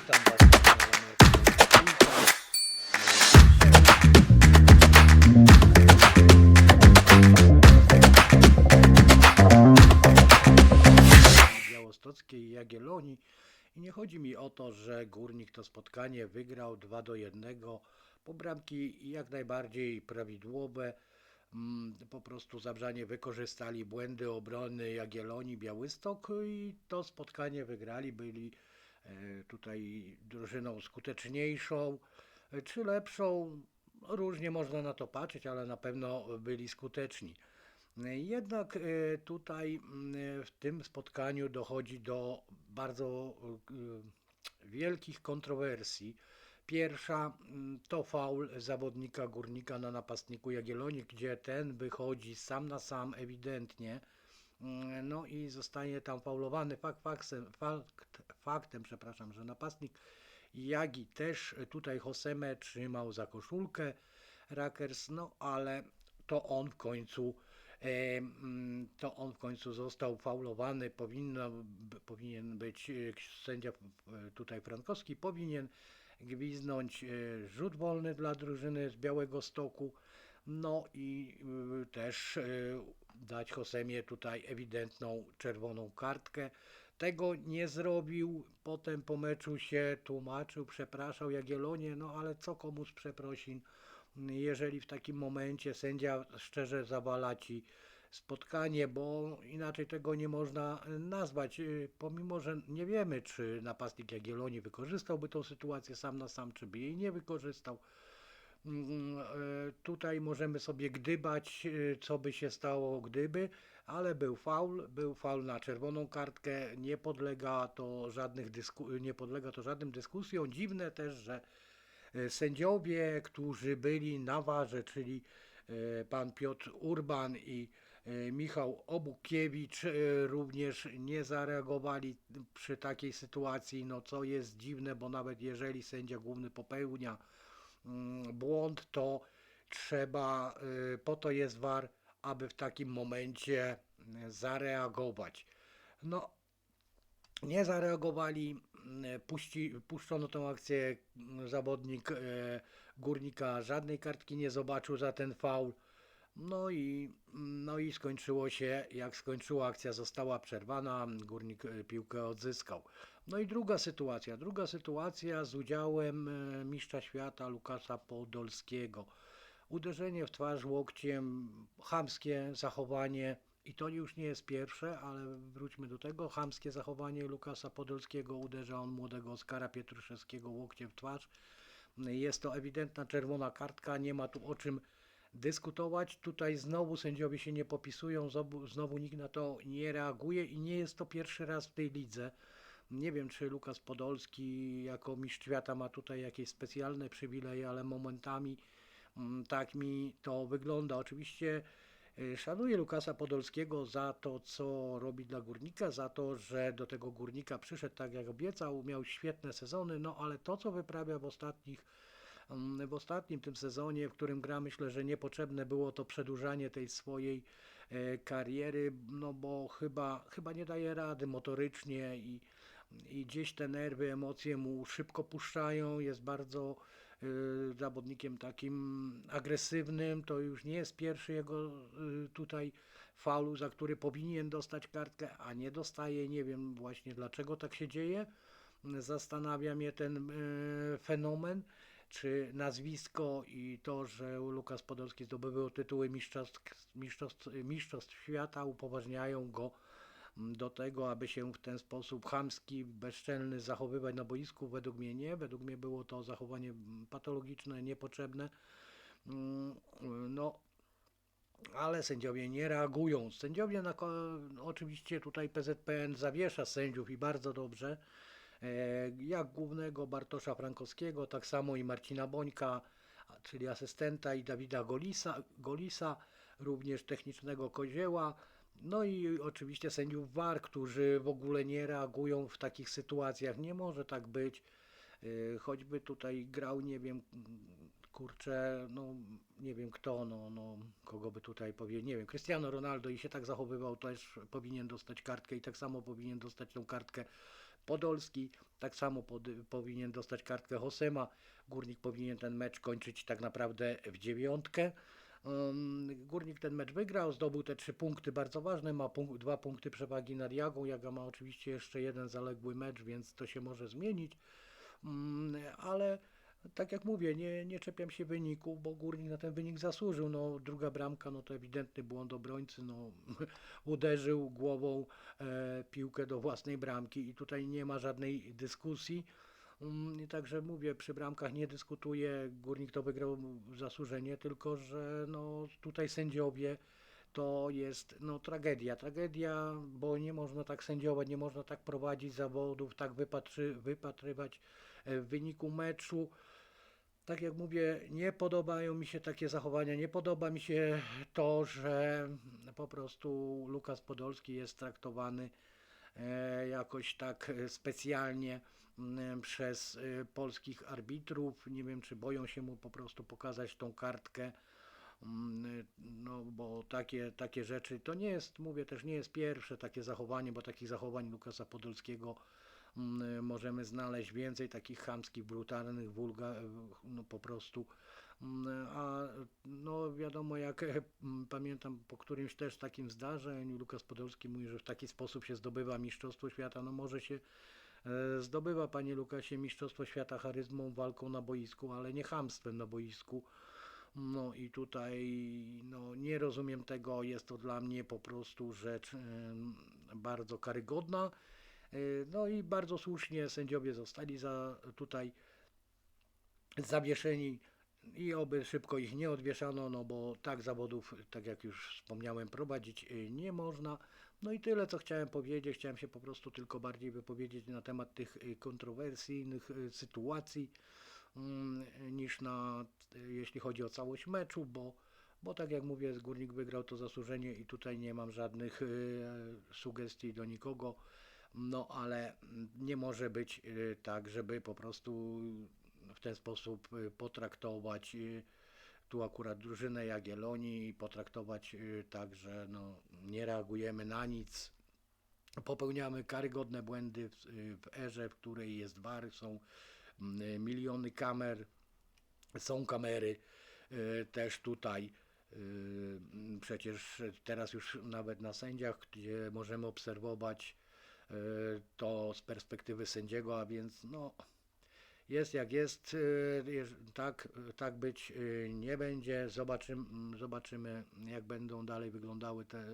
Witam Was. Białostockiej Jagiellonii. I nie chodzi mi o to, że Górnik to spotkanie wygrał 2 do 1, bo bramki jak najbardziej prawidłowe. Mm, Po prostu Zabrzanie wykorzystali błędy obrony Jagiellonii, Białystok i to spotkanie wygrali, byli tutaj drużyną skuteczniejszą e, czy lepszą. Różnie można na to patrzeć, ale na pewno byli skuteczni. E, Jednak e, tutaj w tym spotkaniu dochodzi do bardzo e, wielkich kontrowersji. Pierwsza to faul zawodnika górnika na napastniku Jagiellonii, gdzie ten wychodzi sam na sam ewidentnie. No i zostaje tam faulowany. Fakt, faktem, fakt, faktem, przepraszam, że napastnik Jagi też tutaj Hoseme trzymał za koszulkę Rakers, no ale to on w końcu e, mm, to on w końcu został faulowany, powinno, powinien być e, sędzia e, tutaj Frankowski, powinien gwiznąć rzut wolny dla drużyny z Białego Stoku, no i też dać Hosemie tutaj ewidentną czerwoną kartkę. Tego nie zrobił, potem po meczu się tłumaczył, przepraszał Jagiellonię, no ale co komu z przeprosin, jeżeli w takim momencie sędzia szczerze zawala ci spotkanie, bo inaczej tego nie można nazwać. E, Pomimo, że nie wiemy, czy napastnik Jagiellonii wykorzystałby tą sytuację sam na sam, czy by jej nie wykorzystał. Mm, e, Tutaj możemy sobie gdybać, e, co by się stało, gdyby, ale był faul, był faul na czerwoną kartkę, nie podlega to, żadnych dysku, nie podlega to żadnym dyskusjom. Dziwne też, że e, sędziowie, którzy byli na warze, czyli e, pan Piotr Urban i e, Michał Obukiewicz również nie zareagowali przy takiej sytuacji, no co jest dziwne, bo nawet jeżeli sędzia główny popełnia mm, błąd, to trzeba, po to jest VAR, aby w takim momencie y, zareagować. No, nie zareagowali, puści, puszczono tę akcję, zawodnik e, Górnika żadnej kartki nie zobaczył za ten faul. No i, no i skończyło się, jak skończyła akcja, została przerwana, Górnik e, piłkę odzyskał. No i druga sytuacja, druga sytuacja z udziałem e, mistrza świata Lukasa Podolskiego. Uderzenie w twarz łokciem, chamskie zachowanie i to już nie jest pierwsze, ale wróćmy do tego. Chamskie zachowanie Lukasa Podolskiego uderza on młodego Oskara Pietruszewskiego łokciem w twarz. Jest to ewidentna czerwona kartka, nie ma tu o czym dyskutować. Tutaj znowu sędziowie się nie popisują, znowu, nikt na to nie reaguje i nie jest to pierwszy raz w tej lidze. Nie wiem, czy Lukas Podolski jako mistrz świata ma tutaj jakieś specjalne przywileje, ale momentami tak mi to wygląda. Oczywiście y, szanuję Lukasa Podolskiego za to, co robi dla górnika, za to, że do tego górnika przyszedł tak jak obiecał, miał świetne sezony, no ale to, co wyprawia w ostatnich Mm, w ostatnim tym sezonie, w którym gra, myślę, że niepotrzebne było to przedłużanie tej swojej e, kariery, no bo chyba, chyba nie daje rady motorycznie i, i gdzieś te nerwy, emocje mu szybko puszczają, jest bardzo zawodnikiem takim agresywnym, to już nie jest pierwszy jego e, tutaj faulu, za który powinien dostać kartkę, a nie dostaje, nie wiem właśnie dlaczego tak się dzieje, zastanawia mnie ten e, fenomen czy nazwisko i to, że Lukas Podolski zdobywał tytuły mistrzostw, mistrzostw, mistrzostw świata, upoważniają go do tego, aby się w ten sposób chamski, bezczelny zachowywać na boisku. Według mnie nie. Według mnie było to zachowanie patologiczne, niepotrzebne. Mm, No, ale sędziowie nie reagują. Sędziowie, na, oczywiście tutaj PZPN zawiesza sędziów i bardzo dobrze. E, jak głównego Bartosza Frankowskiego, tak samo i Marcina Bońka, czyli asystenta i Dawida Golisa, Golisa również technicznego Kozieła, no i oczywiście sędziów VAR, którzy w ogóle nie reagują w takich sytuacjach. Nie może tak być. E, Choćby tutaj grał, nie wiem, kurczę, no nie wiem kto, no, no kogo by tutaj powiedzieć, nie wiem, Cristiano Ronaldo i się tak zachowywał, też powinien dostać kartkę i tak samo powinien dostać tą kartkę Podolski. Tak samo pod, powinien dostać kartkę Hosema. Górnik powinien ten mecz kończyć tak naprawdę w dziewiątkę. Górnik ten mecz wygrał, zdobył te trzy punkty bardzo ważne, ma punk- dwa punkty przewagi nad Jagą. Jaga ma oczywiście jeszcze jeden zaległy mecz, więc to się może zmienić. Mm, ale tak jak mówię, nie, nie czepiam się wyniku, bo Górnik na ten wynik zasłużył. No, druga bramka, no to ewidentny błąd obrońcy, no, uderzył głową e, piłkę do własnej bramki i tutaj nie ma żadnej dyskusji. Mm, Także mówię, przy bramkach nie dyskutuję, Górnik to wygrał zasłużenie, tylko że no, tutaj sędziowie to jest no, tragedia. Tragedia, bo nie można tak sędziować, nie można tak prowadzić zawodów, tak wypatrzy, wypatrywać e, w wyniku meczu. Tak jak mówię, nie podobają mi się takie zachowania, nie podoba mi się to, że po prostu Lukas Podolski jest traktowany e, jakoś tak e, specjalnie przez e, polskich arbitrów. Nie wiem, czy boją się mu po prostu pokazać tą kartkę. Mm, No, bo takie, takie rzeczy to nie jest, mówię też, nie jest pierwsze takie zachowanie, bo takich zachowań Lukasa Podolskiego mm, możemy znaleźć więcej takich chamskich, brutalnych, wulga, no po prostu. Mm, A no wiadomo, jak e, pamiętam po którymś też takim zdarzeniu, Lukas Podolski mówi, że w taki sposób się zdobywa Mistrzostwo Świata. No może się zdobywa, panie Lukasie, Mistrzostwo Świata charyzmą, walką na boisku, ale nie chamstwem na boisku. No i tutaj no, nie rozumiem tego, jest to dla mnie po prostu rzecz bardzo karygodna. E, No i bardzo słusznie sędziowie zostali za tutaj zawieszeni i oby szybko ich nie odwieszano, no bo tak zawodów, tak jak już wspomniałem, prowadzić y, nie można. No i tyle, co chciałem powiedzieć. Chciałem się po prostu tylko bardziej wypowiedzieć na temat tych y, kontrowersyjnych y, sytuacji mm, niż na, y, jeśli chodzi o całość meczu, bo, bo tak jak mówię, Górnik wygrał to zasłużenie i tutaj nie mam żadnych sugestii do nikogo. No ale nie może być tak, żeby po prostu w ten sposób potraktować tu akurat drużynę Jagiellonii i potraktować y, tak, że no, nie reagujemy na nic. Popełniamy karygodne błędy w, y, w erze, w której jest VAR, są mm, miliony kamer, są kamery y, też tutaj. y, Przecież teraz już nawet na sędziach, gdzie możemy obserwować y, to z perspektywy sędziego, a więc no, jest jak jest, y, jeż- tak, tak być y, nie będzie. Zobaczymy, zobaczymy jak będą dalej wyglądały te,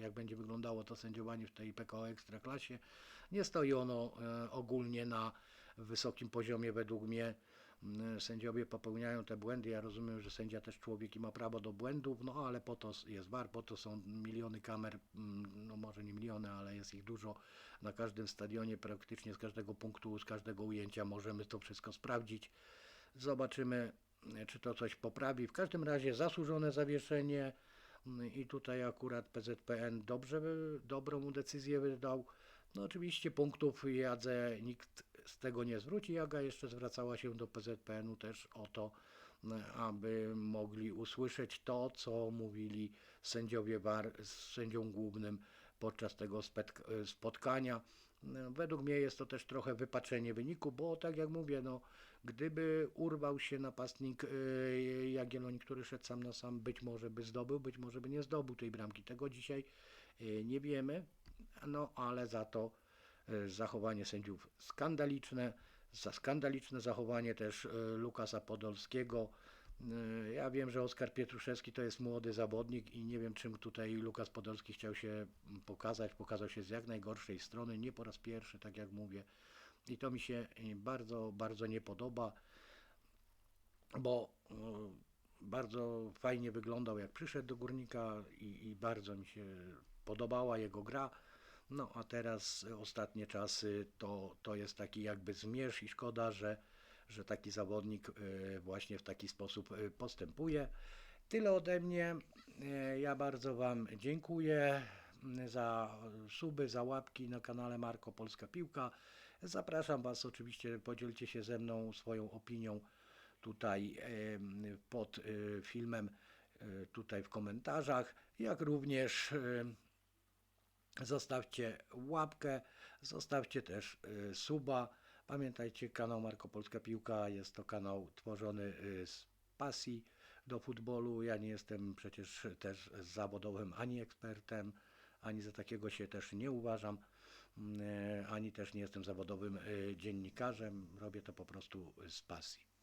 jak będzie wyglądało to sędziowanie w tej PKO Ekstraklasie. Nie stoi ono e, ogólnie na wysokim poziomie według mnie. Mm, Sędziowie popełniają te błędy. Ja rozumiem, że sędzia też człowiek i ma prawo do błędów, no ale po to jest VAR, po to są miliony kamer, mm, no może nie miliony, ale jest ich dużo na każdym stadionie, praktycznie z każdego punktu, z każdego ujęcia możemy to wszystko sprawdzić. Zobaczymy, e, czy to coś poprawi. W każdym razie zasłużone zawieszenie mm, i tutaj akurat PZPN dobrze, wy- dobrą decyzję wydał. No oczywiście punktów Jadze nikt z tego nie zwróci. Jaga jeszcze zwracała się do PZPN-u też o to, aby mogli usłyszeć to, co mówili sędziowie z sędzią głównym podczas tego spotkania. Według mnie jest to też trochę wypaczenie wyniku, bo tak jak mówię, no, gdyby urwał się napastnik yy, Jagiellonii, który szedł sam na sam, być może by zdobył, być może by nie zdobył tej bramki. Tego dzisiaj yy, nie wiemy, no ale za to zachowanie sędziów skandaliczne, za skandaliczne zachowanie też yy, Lukasa Podolskiego. Yy, Ja wiem, że Oskar Pietruszewski to jest młody zawodnik i nie wiem, czym tutaj Lukas Podolski chciał się pokazać. Pokazał się z jak najgorszej strony, nie po raz pierwszy, tak jak mówię. I to mi się bardzo, bardzo nie podoba, bo bardzo fajnie wyglądał, jak przyszedł do górnika i, i bardzo mi się podobała jego gra. No a teraz ostatnie czasy to, to jest taki jakby zmierzch i szkoda, że, że taki zawodnik y, właśnie w taki sposób y, postępuje. Tyle ode mnie. Y, Ja bardzo Wam dziękuję za suby, za łapki na kanale Marko Polska Piłka. Zapraszam Was oczywiście, podzielcie się ze mną swoją opinią tutaj pod filmem, tutaj w komentarzach, jak również Zostawcie łapkę, zostawcie też y, suba. Pamiętajcie, kanał Marko Polska Piłka jest to kanał tworzony y, z pasji do futbolu. Ja nie jestem przecież też zawodowym ani ekspertem, ani za takiego się też nie uważam, e, ani też nie jestem zawodowym y, dziennikarzem. Robię to po prostu z pasji.